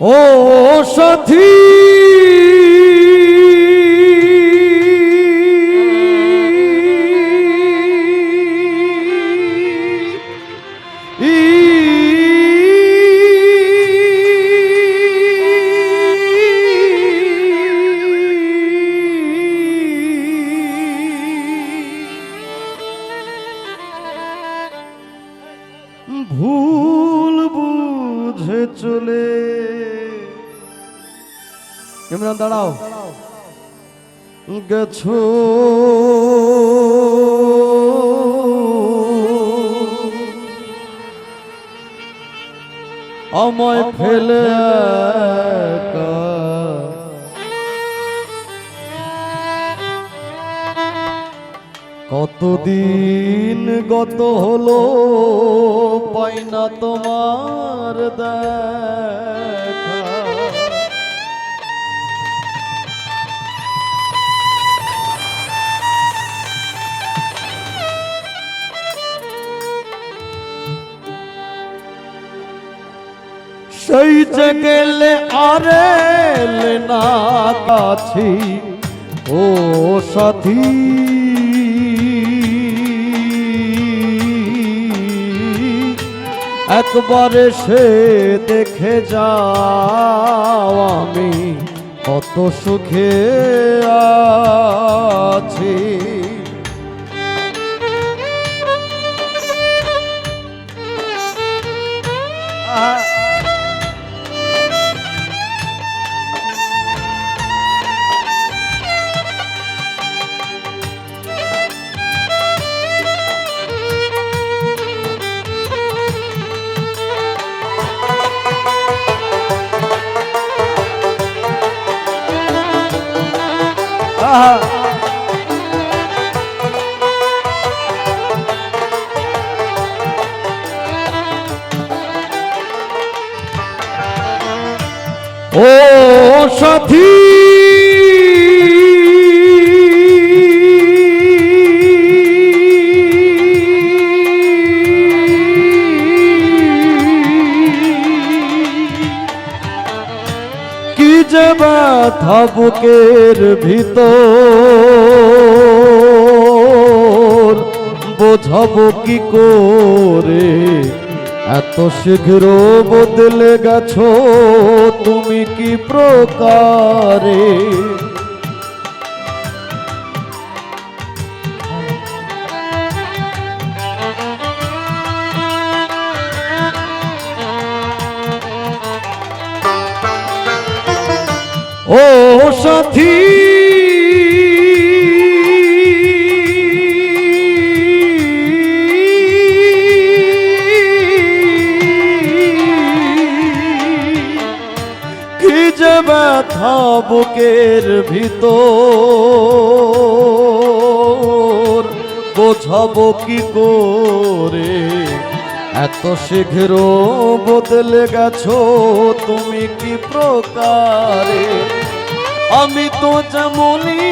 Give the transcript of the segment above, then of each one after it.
ও সাথী ইমরান দাঁড়াও। গেছো। আমায় ফেলে কতদিন গত হলো পাই না তোমার দেখা। যে গেলে আরে না কাছি, ও সাথী। একবারে সে দেখে যাও আমি, কত সুখে আছি। ও সাথী। বুকের ভিতর বোঝাবো কি করে? এত শীঘ্র বদলে গেছো তুমি কি প্রকারে? ও সাথী। কি যে ব্যথা বুকের ভিতর? বোঝাবো কি করে? এত শীঘ্র বদলে গেছো তুমি কি প্রকারে? আমি তো যেমনই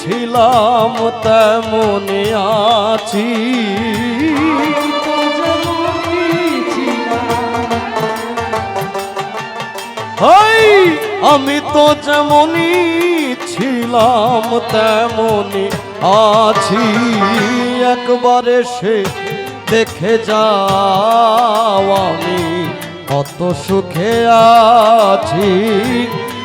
ছিলাম তেমনই আছি। হাই আমি তো যেমনই ছিলাম তেমনই আছি। একবারে সে দেখে যাও আমি কত সুখে আছি।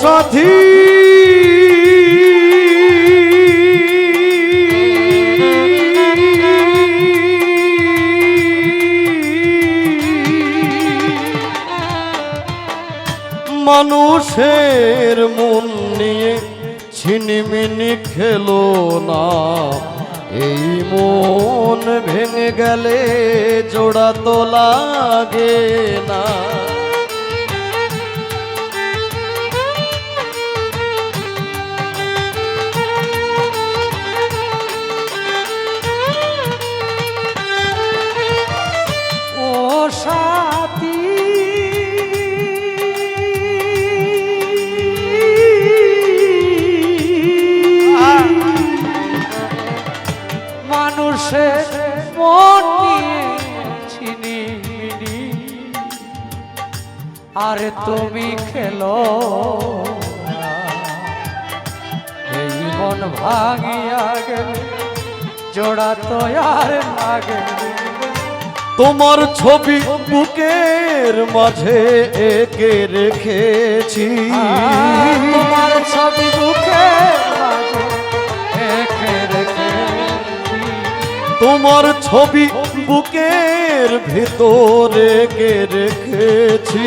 সাথী। মানুষের মন নিয়ে ছিনিমিনি খেলো না। এই মন ভেঙে গেলে জোড়া তো লাগে না। তুমি খেলো। এই মন ভাঙিয়া গেলে, জোড়া তো আর লাগে তোমার ছবি বুকের মাঝে এঁকে রেখেছি তোমার ছবি বুকে মাঝে এঁকে রেখেছি। তোমার ছবি বুকের ভিতরে এঁকে রেখেছি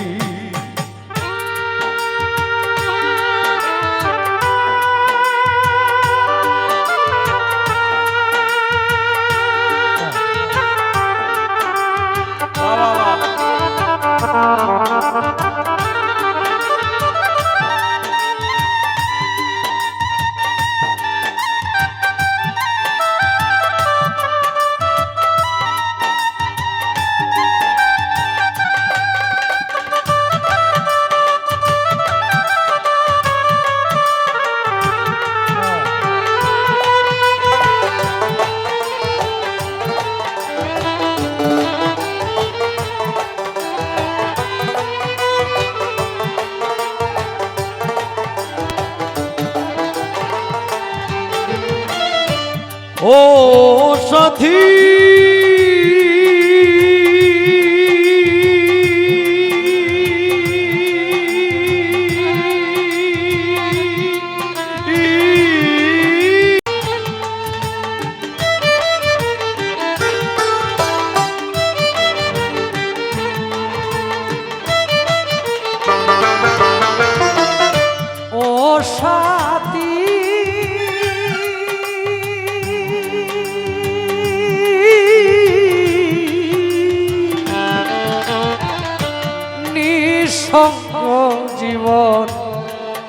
ও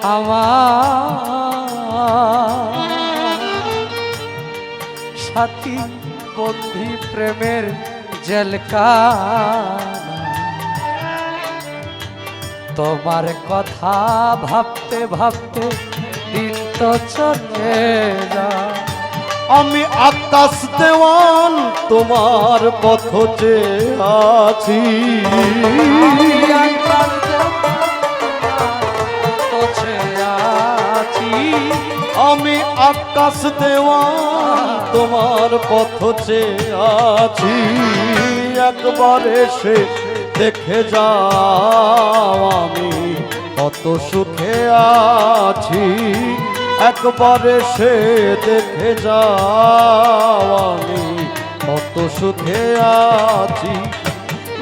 আমার সাথী বন্ধি প্রেমের জলকা তোমার কথা ভাবতে ভাবতে দিন তো চলে যায়। আমি আকাশ দেওয়ান তোমার পথ চেয়ে আছি। আমি আকাশ দেওয়ান তোমার পথ চেয়ে আছি। একবার এসে দেখে যাও আমি কত সুখে আছি। একবার এসে দেখে যাও আমি কত সুখে আছি।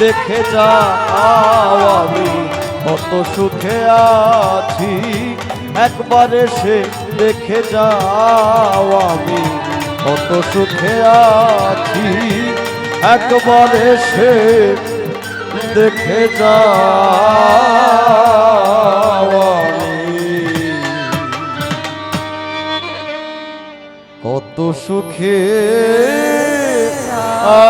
দেখে যা আমি, কত সুখে আছি। একবার এসে দেখে যাও আমি, কত সুখে আছি। একবার এসে দেখে যাও আমি। কত সুখে আ